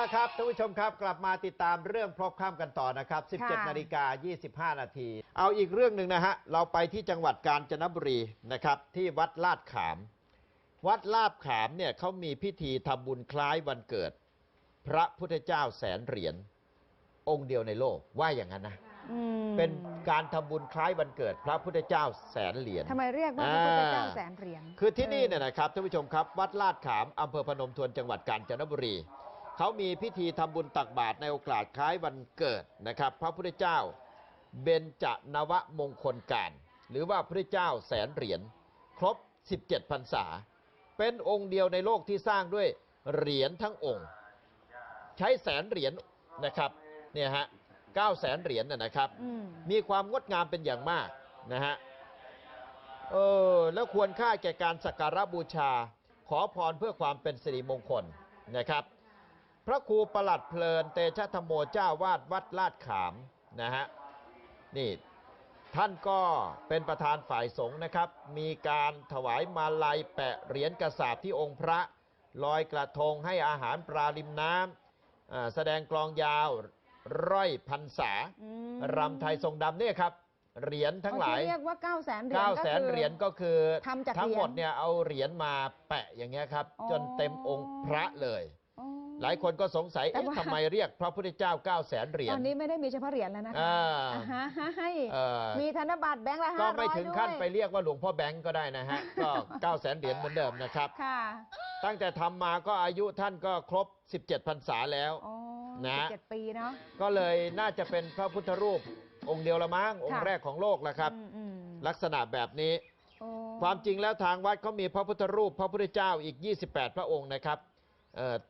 ละครับท่านผู้ชมครับกลับมาติดตามเรื่องพรบข้ามกันต่อนะครับค่ะ17 นาฬิกา 25 นาที เอาอีกเรื่องหนึ่งนะฮะ เราไปที่จังหวัดกาญจนบุรีนะครับ ที่วัดลาดขาม วัดลาดขามเนี่ยเขามีพิธีทำบุญคล้ายวันเกิด พระพุทธเจ้าแสนเหรียญองค์เดียวในโลกว่าอย่างนั้นนะอืมเป็นการทำบุญคล้ายวันเกิด พระพุทธเจ้าแสนเหรียญทำไมเรียกว่าพระพุทธเจ้าแสนเหรียญคือที่นี่เนี่ยนะครับท่านผู้ชมครับ วัดลาดขามอำเภอพนมทวนจังหวัดกาญจนบุรี เขามีพิธีทำบุญตักบาตรในโอกาสคล้ายวันเกิดนะครับ พระพุทธเจ้าเบญจนวมงคลการ หรือว่าพระเจ้าแสนเหรียญครบ 17พรรษา เป็นองค์เดียวในโลกที่สร้างด้วยเหรียญทั้งองค์ ใช้แสนเหรียญนะครับเนี่ยฮะเก้าแสนเหรียญนะนะครับอืมมีความงดงามเป็นอย่างมากนะฮะเออแล้วควรค่าแก่การสักการะบูชา ขอพรเพื่อความเป็นสิริมงคลนะครับ พระครูประหลัดเพลินเตชะธรรมโมเจ้าวาดวัดลาดขามนะฮะนี่ท่านก็เป็นประธานฝ่ายสงฆ์นะครับ มีการถวายมาลัยแปะเหรียญกระสาบที่องค์พระลอยกระทงให้อาหารปลาริมน้ำอ่าแสดงกลองยาวร้อยพันษาอืมรำไทยทรงดำเนี่ยครับเหรียญทั้งหลายที่เรียกว่า9 0 0 0 0 0เหรียญ9ก็แสนคือเหรียญก็คือทำจากทั้งหมดเหรียญเนี่ยเอาเหรียญมาแปะอย่างเงี้ยครับอ๋อจนเต็มองค์พระเลยอ๋อ หลายคนก็สงสัยแต่เอ๊ะว่า ทำไมเรียกพระพุทธเจ้า9แสนเหรียตญอนนี้ไม่ได้มีเฉพาะเหรียญแล้วนะคะอ่าอ่าฮะให้เอ่อมีธนบัตรแบงค์ละก็ห้าร้ไม่อยถึงขั้นด้วยไปเรียกว่าหลวงพ่อแบงก์ก็ได้นะฮะ ก็9แสนเหรียญเหมือนเดิมนะครับ ค่ะตั้งแต่ทำมาก็อายุท่านก็ครบ 17พรรษาแล้วอ๋อนะ เจ็ดปีเนาะ ก็เลยน่าจะเป็นพระพุทธรูปองค์เดียวละมั้งองค์ค่ะ แรกของโลกแล้วครับ อืมอืมลักษณะแบบนี้ โอ้ความจริงแล้วทางวัดเขามีพระพุทธรูปพระพุทธเจ้าอีก 28 พระองค์นะครับเอ่อ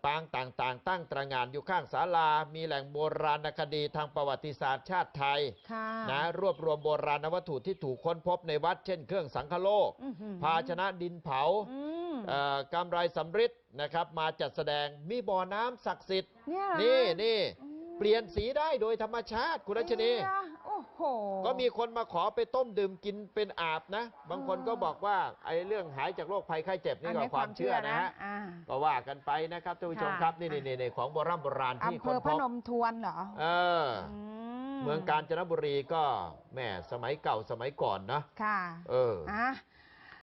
ปางต่างๆ ตั้งตระหงานอยู่ข้างศาลา มีแหล่งโบราณคดีทางประวัติศาสตร์ชาติไทยค่ะนะรวบรวมโบราณวัตถุที่ถูกค้นพบในวัดเช่นเครื่องสังฆโลกอื้อหือภาชนะดินเผาอืมเอ่อกำไรสำริดนะครับ มาจัดแสดงมีบ่อน้ำศักดิ์สิทธิ์เนี่ยเหรอนี่คะนี่อืมเปลี่ยนสีได้โดยธรรมชาติคุณรัชนีเนี่ย โอ้โห ก็มีคนมาขอไปต้มดื่มกินเป็นอาบนะ บางคนอ๋อก็บอกว่าไอ้เรื่องหายจากโรคภัยไข้เจ็บนี่อันก็นี้ความเชื่อนะฮะอ่าก็ว่ากันไปนะครับท่านผู้ชมค่ะครับนี่นี่นี่ของโบราณโบราณที่อำเภคนอพพบนมทวนเหรอเออมเมืองกาญจนบุรีก็แหม่สมัยเก่าสมัยก่อนนะค่ะ เอออะ